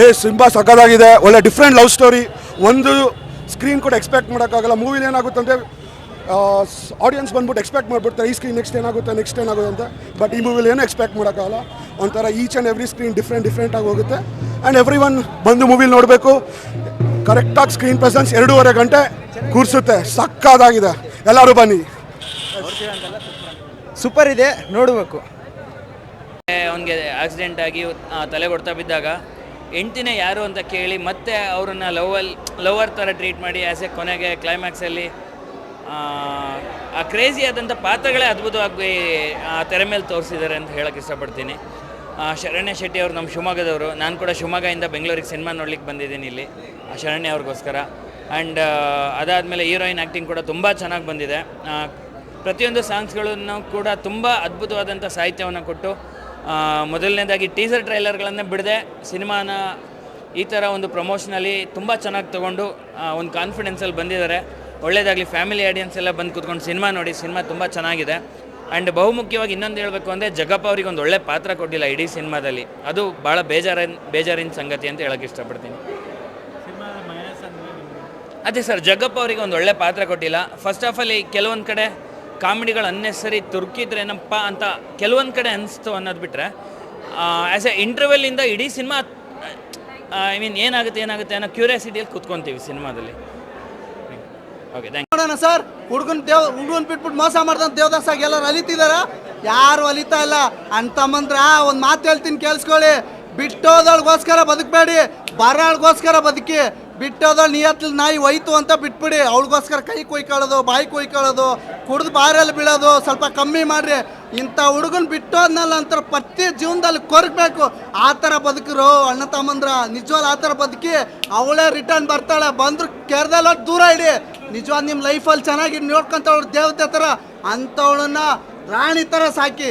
ಏ ಸಿಂಬಾ ಸಕ್ಕದಾಗಿದೆ ಒಳ್ಳೆ ಡಿಫ್ರೆಂಟ್ ಲವ್ ಸ್ಟೋರಿ ಒಂದು ಸ್ಕ್ರೀನ್ ಕೂಡ ಎಕ್ಸ್ಪೆಕ್ಟ್ ಮಾಡೋಕ್ಕಾಗಲ್ಲ. ಮೂವಿಲಿ ಏನಾಗುತ್ತೆ ಅಂದರೆ ಆಡಿಯನ್ಸ್ ಬಂದ್ಬಿಟ್ಟು ಎಕ್ಸ್ಪೆಕ್ಟ್ ಮಾಡ್ಬಿಡ್ತಾರೆ. ಈ ಸ್ಕ್ರೀನ್ ನೆಕ್ಸ್ಟ್ ಏನಾಗುತ್ತೆ ನೆಕ್ಸ್ಟ್ ಏನಾಗುತ್ತೆ ಅಂತ. ಬಟ್ ಈ ಮೂವಿಲಿ ಏನೂ ಎಕ್ಸ್ಪೆಕ್ಟ್ ಮಾಡೋಕ್ಕಾಗಲ್ಲ. ಒಂಥರ each and every screen different different ಆಗಿ ಹೋಗುತ್ತೆ. ಆ್ಯಂಡ್ ಎವ್ರಿ ಒನ್ ಬಂದು ಮೂವಿಲಿ ನೋಡಬೇಕು. ಕರೆಕ್ಟಾಗಿ ಸ್ಕ್ರೀನ್ ಪ್ರೆಸೆನ್ಸ್ ಎರಡೂವರೆ ಗಂಟೆ ಕೂರಿಸುತ್ತೆ. ಸಕ್ಕದಾಗಿದೆ ಎಲ್ಲರೂ ಬನ್ನಿ. ಸೂಪರ್ ಇದೆ. ನೋಡಬೇಕು. ಅವನಿಗೆ ಆಕ್ಸಿಡೆಂಟ್ ಆಗಿ ತಲೆ ಹೊಡ್ತಾ ಬಿದ್ದಾಗ ಹೆಂಡ್ತಿನೇ ಯಾರು ಅಂತ ಕೇಳಿ ಮತ್ತೆ ಅವ್ರನ್ನ ಲವಲ್, ಲವರ್ ಥರ ಟ್ರೀಟ್ ಮಾಡಿ ಆ್ಯಸ್ ಎ ಕೊನೆಗೆ ಕ್ಲೈಮ್ಯಾಕ್ಸಲ್ಲಿ ಆ ಕ್ರೇಜಿ ಆದಂಥ ಪಾತ್ರಗಳೇ ಅದ್ಭುತವಾಗಿ, ಆ, ತೆರೆ ಮೇಲೆ ತೋರಿಸಿದ್ದಾರೆ ಅಂತ ಹೇಳಕ್ಕೆ ಇಷ್ಟಪಡ್ತೀನಿ. ಶರಣ್ಯ ಶೆಟ್ಟಿ ಅವರು ನಮ್ಮ ಶಿವಮೊಗ್ಗದವರು. ನಾನು ಕೂಡ ಶಿವಮೊಗ್ಗದಿಂದ ಬೆಂಗಳೂರಿಗೆ ಸಿನಿಮಾ ನೋಡ್ಲಿಕ್ಕೆ ಬಂದಿದ್ದೀನಿ ಇಲ್ಲಿ, ಆ ಶರಣ್ಯ ಅವ್ರಿಗೋಸ್ಕರ. ಆ್ಯಂಡ್ ಅದಾದಮೇಲೆ ಹೀರೋಯಿನ್ ಆ್ಯಕ್ಟಿಂಗ್ ಕೂಡ ತುಂಬ ಚೆನ್ನಾಗಿ ಬಂದಿದೆ. ಪ್ರತಿಯೊಂದು ಸಾಂಗ್ಸ್ಗಳನ್ನು ಕೂಡ ತುಂಬ ಅದ್ಭುತವಾದಂಥ ಸಾಹಿತ್ಯವನ್ನು ಕೊಟ್ಟು ಮೊದಲನೇದಾಗಿ ಟೀಸರ್ ಟ್ರೈಲರ್ಗಳನ್ನೇ ಬಿಡದೆ ಸಿನಿಮಾನ ಈ ಥರ ಒಂದು ಪ್ರಮೋಷನಲ್ಲಿ ತುಂಬ ಚೆನ್ನಾಗಿ ತೊಗೊಂಡು ಒಂದು ಕಾನ್ಫಿಡೆನ್ಸಲ್ಲಿ ಬಂದಿದ್ದಾರೆ. ಒಳ್ಳೆಯದಾಗಲಿ ಫ್ಯಾಮಿಲಿ ಆಡಿಯನ್ಸ್ ಎಲ್ಲ ಬಂದು ಕೂತ್ಕೊಂಡು ಸಿನಿಮಾ ನೋಡಿ ಸಿನಿಮಾ ತುಂಬ ಚೆನ್ನಾಗಿದೆ. ಆ್ಯಂಡ್ ಬಹುಮುಖ್ಯವಾಗಿ ಇನ್ನೊಂದು ಹೇಳಬೇಕು ಅಂದರೆ ಜಗಪ್ಪ ಅವ್ರಿಗೆ ಒಂದು ಒಳ್ಳೆ ಪಾತ್ರ ಕೊಟ್ಟಿಲ್ಲ ಇಡೀ ಸಿನಿಮಾದಲ್ಲಿ. ಅದು ಭಾಳ ಬೇಜಾರಿನ ಬೇಜಾರಿನ ಸಂಗತಿ ಅಂತ ಹೇಳೋಕ್ಕೆ ಇಷ್ಟಪಡ್ತೀನಿ. ಅದೇ ಸರ್ ಜಗಪ್ಪ ಅವರಿಗೆ ಒಂದು ಒಳ್ಳೆ ಪಾತ್ರ ಕೊಟ್ಟಿಲ್ಲ. ಫಸ್ಟ್ ಆಫ್ ಆಲ್ ಈ ಕೆಲವೊಂದು ಕಡೆ ಕಾಮಿಡಿಗಳು ಅನ್ನೆಸರಿ ತುರ್ಕಿದ್ರೇನಪ್ಪ ಅಂತ ಕೆಲವೊಂದು ಕಡೆ ಅನಿಸ್ತು ಅನ್ನೋದು ಬಿಟ್ಟರೆ ಆ್ಯಸ್ ಎ ಇಂಟರ್ವೆಲ್ಲಿಂದ ಇಡೀ ಸಿನಿಮಾ ಐ ಮೀನ್ ಏನಾಗುತ್ತೆ ಏನಾಗುತ್ತೆ ಅನ್ನೋ ಕ್ಯೂರಿಯಾಸಿಟಿಯಲ್ಲಿ ಕೂತ್ಕೊಂತೀವಿ ಸಿನಿಮಾದಲ್ಲಿ. ಓಕೆ ಥ್ಯಾಂಕ್ ನೋಡೋಣ ಸರ್ ಹುಡುಗನ್ ದೇವ್, ಹುಡುಗನ್ ಬಿಟ್ಬಿಟ್ಟು ಮೋಸ ಮಾಡ್ದಂತ ದೇವದಾಸ್ ಆಗಿ ಎಲ್ಲರೂ ಅಲಿತಿದಾರ? ಯಾರು ಅಲಿತಾ ಇಲ್ಲ. ಅಂತ ಮಂತ್ರ ಒಂದು ಮಾತು ಹೇಳ್ತೀನಿ ಕೇಳಿಸ್ಕೊಳ್ಳಿ. ಬಿಟ್ಟೋದಳ್ಗೋಸ್ಕರ ಬದುಕಬೇಡಿ. ಬರೋಳ್ಗೋಸ್ಕರ ಬದುಕಿ. ಬಿಟ್ಟೋದಳು ನಿಯತ್ಲಿ ನಾಯಿ ಹೋಯ್ತು ಅಂತ ಬಿಟ್ಬಿಡಿ. ಅವಳಿಗೋಸ್ಕರ ಕೈ ಕೊಯ್ಕೊಳ್ಳೋದು, ಬಾಯಿ ಕೊಯ್ಕೊಳ್ಳೋದು, ಕುಡ್ದು ಬಾರಲ್ಲಿ ಬೀಳೋದು ಸ್ವಲ್ಪ ಕಮ್ಮಿ ಮಾಡ್ರಿ. ಇಂಥ ಹುಡುಗನ ಬಿಟ್ಟೋದ್ನಲ್ಲ ಅಂತ ಪ್ರತಿ ಜೀವನದಲ್ಲಿ ಕೊರಗಬೇಕು. ಆ ಥರ ಬದುಕರು ಅಣ್ಣ ತಮ್ಮಂದ್ರ ನಿಜವಾದ ಆ ಥರ ಬದುಕಿ ಅವಳೇ ರಿಟರ್ನ್ ಬರ್ತಾಳೆ. ಬಂದ್ರು ಕೆರೆದಲ್ಲ ದೂರ ಇಡಿ. ನಿಜವಾದ ನಿಮ್ಮ ಲೈಫಲ್ಲಿ ಚೆನ್ನಾಗಿ ನೋಡ್ಕೊಂತವಳು ದೇವತೆ ಥರ ಅಂಥವಳನ್ನ ರಾಣಿ ಥರ ಸಾಕಿ.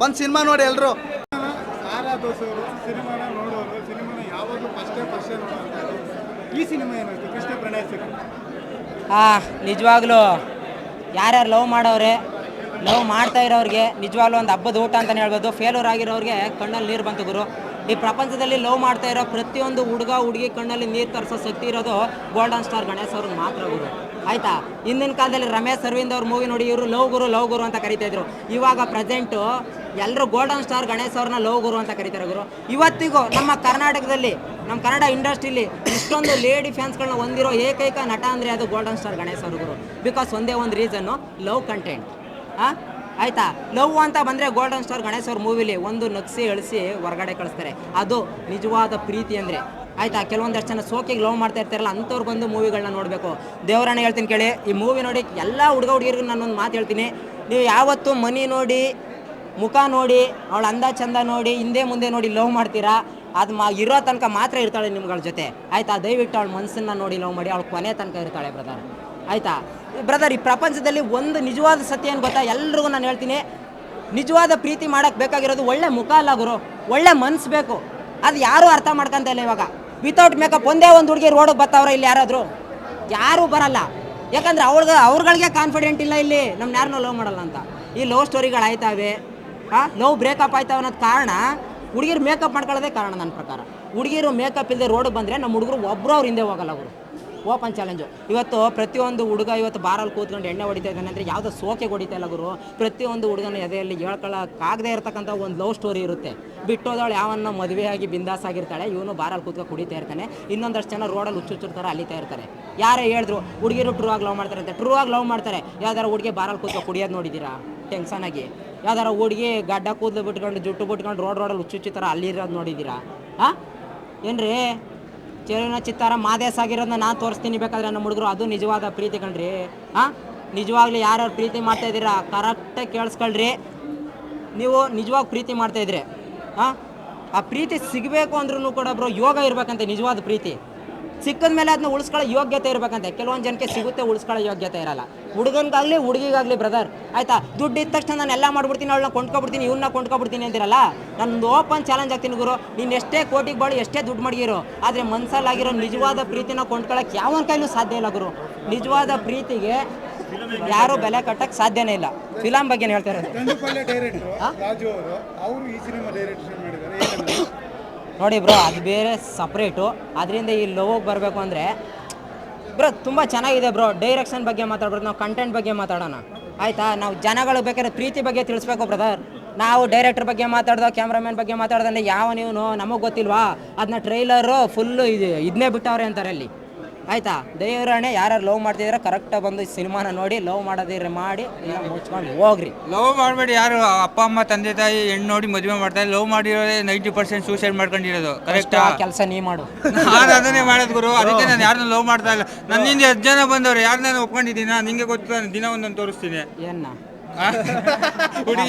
ಬಂದು ಸಿನಿಮಾ ನೋಡಿ ಎಲ್ಲರೂ ಸಿನಿಮಾನ ನೋಡೋರು ಸಿನಿಮಾನ ಯಾವಾಗಲೂ ಫಸ್ಟೇ ಫಸ್ಟೇ ನೋಡೋದು. ಈ ಸಿನಿಮಾ ಏನಾಯ್ತು ಕೃಷ್ಣ ಪ್ರಣಯ ಸಿನಿಮಾ. ಆ, ನಿಜವಾಗ್ಲೂ ಯಾರ್ಯಾರು ಲವ್ ಮಾಡೋರೆ ಲವ್ ಮಾಡ್ತಾ ಇರೋರಿಗೆ ನಿಜವಾಗ್ಲೂ ಒಂದು ಹಬ್ಬದ ಊಟ ಅಂತಲೇ ಹೇಳ್ಬೋದು. ಫೇಲ್ಯೂರ್ ಆಗಿರೋರಿಗೆ ಕಣ್ಣಲ್ಲಿ ನೀರು ಬಂತು ಗುರು. ಈ ಪ್ರಪಂಚದಲ್ಲಿ ಲವ್ ಮಾಡ್ತಾ ಇರೋ ಪ್ರತಿಯೊಂದು ಹುಡುಗ, ಹುಡುಗಿ ಕಣ್ಣಲ್ಲಿ ನೀರು ತರಿಸೋ ಶಕ್ತಿ ಇರೋದು ಗೋಲ್ಡನ್ ಸ್ಟಾರ್ ಗಣೇಶ್ ಅವ್ರಿಗೆ ಮಾತ್ರ ಗುರು. ಆಯ್ತಾ? ಹಿಂದಿನ ಕಾಲದಲ್ಲಿ ರಮೇಶ್ ಅರವಿಂದ್ ಅವ್ರ ಮೂವಿ ನೋಡಿ ಇವರು ಲವ್ ಗುರು ಲವ್ ಗುರು ಅಂತ ಕರಿತಾ ಇದ್ರು. ಇವಾಗ ಪ್ರೆಸೆಂಟು ಎಲ್ಲರೂ ಗೋಲ್ಡನ್ ಸ್ಟಾರ್ ಗಣೇಶ್ ಅವ್ರನ್ನ ಲವ್ ಗುರು ಅಂತ ಕರಿತಾರೆ ಗುರು. ಇವತ್ತಿಗೂ ನಮ್ಮ ಕರ್ನಾಟಕದಲ್ಲಿ, ನಮ್ಮ ಕನ್ನಡ ಇಂಡಸ್ಟ್ರಿಲಿ ಇಷ್ಟೊಂದು ಲೇಡಿ ಫ್ಯಾನ್ಸ್ಗಳನ್ನ ಹೊಂದಿರೋ ಏಕೈಕ ನಟ ಅಂದರೆ ಅದು ಗೋಲ್ಡನ್ ಸ್ಟಾರ್ ಗಣೇಶ್ ಅವ್ರ ಗುರು. ಬಿಕಾಸ್ ಒಂದೇ ಒಂದು ರೀಸನ್ನು ಲವ್ ಕಂಟೆಂಟ್ ಹಾಂ ಆಯ್ತಾ? ಲವ್ ಅಂತ ಬಂದರೆ ಗೋಲ್ಡನ್ ಸ್ಟಾರ್ ಗಣೇಶ್ ಅವ್ರ ಮೂವಿಲಿ ಒಂದು ನಗ್ಸಿ, ಅಳಿಸಿ, ಹೊರಗಡೆ ಕಳಿಸ್ತಾರೆ. ಅದು ನಿಜವಾದ ಪ್ರೀತಿ ಅಂದರೆ. ಆಯ್ತಾ ಕೆಲವೊಂದಷ್ಟು ಜನ ಸೋಕಿಗೆ ಲವ್ ಮಾಡ್ತಾ ಇರ್ತಾರಲ್ಲ, ಅಂಥವ್ರು ಬಂದು ಮೂವಿಗಳನ್ನ ನೋಡಬೇಕು. ದೇವರನ್ನ ಹೇಳ್ತೀನಿ ಕೇಳಿ, ಈ ಮೂವಿ ನೋಡಿ, ಎಲ್ಲ ಹುಡುಗ ಹುಡುಗಿರಿಗೂ ನಾನೊಂದು ಮಾತು ಹೇಳ್ತೀನಿ. ನೀವು ಯಾವತ್ತು ಮನಿ ನೋಡಿ, ಮುಖ ನೋಡಿ, ಅವಳ ಅಂದ ಚಂದ ನೋಡಿ, ಹಿಂದೆ ಮುಂದೆ ನೋಡಿ ಲವ್ ಮಾಡ್ತೀರಾ? ಅದು ಮಾ, ಇರೋ ತನಕ ಮಾತ್ರ ಇರ್ತಾಳೆ ನಿಮ್ಗಳ ಜೊತೆ. ಆಯ್ತಾ, ದಯವಿಟ್ಟು ಅವಳ ಮನಸ್ಸನ್ನ ನೋಡಿ ಲವ್ ಮಾಡಿ, ಅವಳು ಕೊನೆ ತನಕ ಇರ್ತಾಳೆ ಬ್ರದರ್ ಆಯ್ತಾ? ಬ್ರದರ್ ಈ ಪ್ರಪಂಚದಲ್ಲಿ ಒಂದು ನಿಜವಾದ ಸತ್ಯ ಏನು ಗೊತ್ತಾ? ಎಲ್ರಿಗೂ ನಾನು ಹೇಳ್ತೀನಿ, ನಿಜವಾದ ಪ್ರೀತಿ ಮಾಡೋಕ್ಕೆ ಬೇಕಾಗಿರೋದು ಒಳ್ಳೆ ಮುಖ ಅಲ್ಲ ಗುರು, ಒಳ್ಳೆ ಮನಸ್ಸು ಬೇಕು. ಅದು ಯಾರೂ ಅರ್ಥ ಮಾಡ್ಕೊಂತ ಇಲ್ಲ ಇವಾಗ. ವಿತೌಟ್ ಮೇಕಪ್ ಒಂದೇ ಒಂದು ಹುಡುಗಿ ರೋಡಿಗೆ ಬರ್ತಾವ್ರ ಇಲ್ಲಿ ಯಾರಾದರೂ? ಯಾರೂ ಬರಲ್ಲ. ಯಾಕಂದ್ರೆ ಅವ್ಳಿಗೆ ಅವ್ರಗಳಿಗೆ ಕಾನ್ಫಿಡೆಂಟ್ ಇಲ್ಲ ಇಲ್ಲಿ. ನಮ್ಮ ಯಾರನ್ನೂ ಲವ್ ಮಾಡಲ್ಲ ಅಂತ. ಈ ಲವ್ ಸ್ಟೋರಿಗಳು ಆಯ್ತಾವೆ. ಹಾಂ? ಲವ್ ಬ್ರೇಕಪ್ ಆಯ್ತಾವೆ ಅನ್ನೋದು ಕಾರಣ ಹುಡುಗಿರು ಮೇಕಪ್ ಮಾಡ್ಕೊಳ್ಳೋದೇ ಕಾರಣ ನನ್ನ ಪ್ರಕಾರ. ಹುಡುಗಿರು ಮೇಕಪ್ ಇಲ್ಲದೆ ರೋಡಿಗೆ ಬಂದರೆ ನಮ್ಮ ಹುಡುಗರು ಒಬ್ಬರು ಅವ್ರು ಹಿಂದೆ ಹೋಗಲ್ಲ ಅವರು. ಓಪನ್ ಚಾಲೆಂಜು ಇವತ್ತು ಪ್ರತಿಯೊಂದು ಹುಡುಗ ಇವತ್ತು ಬಾರಲ್ಲಿ ಕೂತ್ಕೊಂಡು ಎಣ್ಣೆ ಹೊಡಿತಾ ಇದ್ದಾನೆ ಅಂದರೆ ಯಾವುದೋ ಸೋಕೆ ಹೊಡಿತಾ ಇಲ್ಲ ಗುರು. ಪ್ರತಿಯೊಂದು ಹುಡುಗನ ಎದೆಯಲ್ಲಿ ಹೇಳ್ಕೊಳ್ಳೋಕ್ಕಾಗದೇ ಇರತಕ್ಕಂಥ ಒಂದು ಲವ್ ಸ್ಟೋರಿ ಇರುತ್ತೆ. ಬಿಟ್ಟೋದವಳು ಯಾವನ್ನ ಮದುವೆಯಾಗಿ ಬಿಂದಾಸ್ ಆಗಿರ್ತಾಳೆ, ಇವನು ಬಾರಲ್ಲಿ ಕೂತ್ಕೊಂಡು ಕುಡಿತಾ ಇರ್ತಾನೆ. ಇನ್ನೊಂದಷ್ಟು ಜನ ರೋಡಲ್ಲಿ ಹುಚ್ಚುಚ್ಚಿರ್ತಾರೆ ಅಲಿತಾ ಇರ್ತಾರೆ. ಯಾರೇ ಹೇಳಿದ್ರು, ಹುಡುಗಿರು ಟ್ರೂ ಆಗಿ ಲವ್ ಮಾಡ್ತಾರೆ ಅಂತ. ಟ್ರೂ ಆಗಿ ಲವ್ ಮಾಡ್ತಾರೆ. ಯಾವ್ದಾರ ಹುಡುಗಿ ಬಾರಲ್ಲಿ ಕೂತ್ಕೊಂಡು ಕುಡಿಯೋದು ನೋಡಿದ್ದೀರಾ ಟೆನ್ಷನ್ ಆಗಿ ಯಾವ್ದಾರ ಹುಡುಗಿ ಗಡ್ಡ ಕೂದಲು ಬಿಟ್ಕೊಂಡು, ಜುಟ್ಟು ಬಿಟ್ಕೊಂಡು ರೋಡ್ ರೋಡಲ್ಲಿ ಹುಚ್ಚುಚ್ಚಿ ಥರ ಅಲ್ಲಿರೋದು ನೋಡಿದ್ದೀರಾ ಹಾಂ ಏನ್ರಿ? ಚೆಲುವಿನ ಚಿತ್ತಾರ ಮಾದೇಸ್ ಆಗಿರೋದನ್ನ ನಾನು ತೋರಿಸ್ತೀನಿ ಬೇಕಾದ್ರೆ ನಮ್ಮ ಹುಡುಗರು. ಅದು ನಿಜವಾದ ಪ್ರೀತಿ ಕಣ್ರಿ. ಹಾಂ? ನಿಜವಾಗ್ಲೂ ಯಾರ್ಯಾರು ಪ್ರೀತಿ ಮಾಡ್ತಾ ಇದ್ದೀರಾ? ಕರೆಕ್ಟಾಗಿ ಕೇಳಿಸ್ಕೊಳ್ರಿ. ನೀವು ನಿಜವಾಗ್ ಪ್ರೀತಿ ಮಾಡ್ತಾ ಇದ್ರೆ. ಹಾಂ? ಆ ಪ್ರೀತಿ ಸಿಗಬೇಕು ಅಂದ್ರೂ ಕೂಡ ಬ್ರೋ ಯೋಗ ಇರ್ಬೇಕಂತೆ ನಿಜವಾದ ಪ್ರೀತಿ. ಸಿಕ್ಕದ ಮೇಲೆ ಅದನ್ನ ಉಳಿಸ್ಕೊಳ್ಳೋ ಯೋಗ್ಯತೆ ಇರಬೇಕಂತೆ. ಕೆಲವೊಂದು ಜನಕ್ಕೆ ಸಿಗುತ್ತೆ ಉಳಿಸ್ಕೊಳ್ಳೋ ಯೋಗ್ಯತೆ ಇರಲ್ಲ. ಹುಡುಗನಿಗಾಗಲಿ ಹುಡುಗಿಗಾಗಲಿ ಬ್ರದರ್ ಆಯ್ತಾ? ದುಡ್ಡು ಇದ್ದ ತಕ್ಷಣ ನಾನು ಎಲ್ಲ ಮಾಡ್ಬಿಡ್ತೀನಿ ಅವಳನ್ನ ಕೊಂಡ್ಕೊಬಿಡ್ತೀನಿ ಇವನ್ನ ಕೊಂಡ್ಕೊಬಿಡ್ತೀನಿ ಅಂತಿರಲ್ಲ ನಾನು ಓಪನ್ ಚಾಲೆಂಜ್ ಆಗ್ತೀನಿ ಗುರು. ನೀನು ಎಷ್ಟೇ ಕೋಟಿಗೆ ಬಾಳು ಎಷ್ಟೇ ದುಡ್ಡು ಮಡಗಿರೋ ಆದರೆ ಮನಸ್ಸಲ್ಲಾಗಿರೋ ನಿಜವಾದ ಪ್ರೀತಿನ ಕೊಂಡ್ಕೊಳ್ಳೋಕೆ ಯಾವ ಕೈಲೂ ಸಾಧ್ಯ ಇಲ್ಲ ಗುರು. ನಿಜವಾದ ಪ್ರೀತಿಗೆ ಯಾರೂ ಬೆಲೆ ಕಟ್ಟಕ್ಕೆ ಸಾಧ್ಯನೇ ಇಲ್ಲ. ಫಿಲಮ್ ಬಗ್ಗೆ ಹೇಳ್ತಾ ಇರೋದು? ನೋಡಿ ಬ್ರೋ, ಅದು ಬೇರೆ ಸಪ್ರೇಟು ಅದರಿಂದ ಈ ಲೋಗೋಗೆ ಬರಬೇಕು ಅಂದರೆ, ಬ್ರೋ, ತುಂಬ ಚೆನ್ನಾಗಿದೆ ಬ್ರೋ. ಡೈರೆಕ್ಷನ್ ಬಗ್ಗೆ ಮಾತಾಡ್ಬಾರ್ದು ನಾವು ಕಂಟೆಂಟ್ ಬಗ್ಗೆ ಮಾತಾಡೋಣ. ಆಯಿತಾ? ನಾವು ಜನಗಳು ಬೇಕಾದ್ರೆ ಪ್ರೀತಿ ಬಗ್ಗೆ ತಿಳಿಸ್ಬೇಕು ಬ್ರದರ್ ನಾವು ಡೈರೆಕ್ಟರ್ ಬಗ್ಗೆ ಮಾತಾಡ್ದೋ ಕ್ಯಾಮ್ರಾಮನ್ ಬಗ್ಗೆ ಮಾತಾಡ್ದಂದ್ರೆ ಯಾವ ನೀವು ನಮಗೆ ಗೊತ್ತಿಲ್ವಾ? ಅದನ್ನ ಟ್ರೈಲರು ಫುಲ್ಲು ಇದು ಇದನ್ನೇ ಬಿಟ್ಟವ್ರೆ ಅಂತಾರೆ ಅಲ್ಲಿ. ಆಯಿತಾ? ದೇವರಾಣೆ ಯಾರು ಲವ್ ಮಾಡ್ತಿದ್ರೆ ಕರೆಕ್ಟಾಗಿ ಬಂದು ಸಿನಿಮಾನ ನೋಡಿ ಲವ್ ಮಾಡೋದಿದ್ರೆ ಮಾಡಿ ಇಲ್ಲ ಮುಚ್ಕೊಂಡು ಹೋಗ್ರಿ. ಲವ್ ಮಾಡಬೇಡಿ ಯಾರು ಅಪ್ಪ ಅಮ್ಮ ತಂದೆ ತಾಯಿ ಹೆಣ್ಣು ನೋಡಿ ಮದುವೆ ಮಾಡ್ತಾರೆ. ಲವ್ ಮಾಡಿರೋದೇ ನೈಂಟಿ ಪರ್ಸೆಂಟ್ ಸೂಸೈಡ್ ಮಾಡ್ಕೊಂಡಿರೋದು ಕರೆಕ್ಟ್ ಕೆಲಸ ನೀ ಮಾಡು. ನಾನು ಅದನ್ನೇ ಮಾಡೋದು ಗುರು. ಅದಕ್ಕೆ ನಾನು ಯಾರನ್ನ ಲವ್ ಮಾಡ್ತಾ ಇಲ್ಲ. ನನ್ನ ಹಿಂದೆ ಹತ್ತು ಜನ ಬಂದವ್ರು ಯಾರನ್ನ ನಾನು ಒಪ್ಕೊಂಡಿದ್ದೀನ? ನಿಂಗೆ ಗೊತ್ತು ದಿನ ಒಂದೊಂದು ತೋರಿಸ್ತೀನಿ. ಏನ್ನ ಹುಡುಗಿ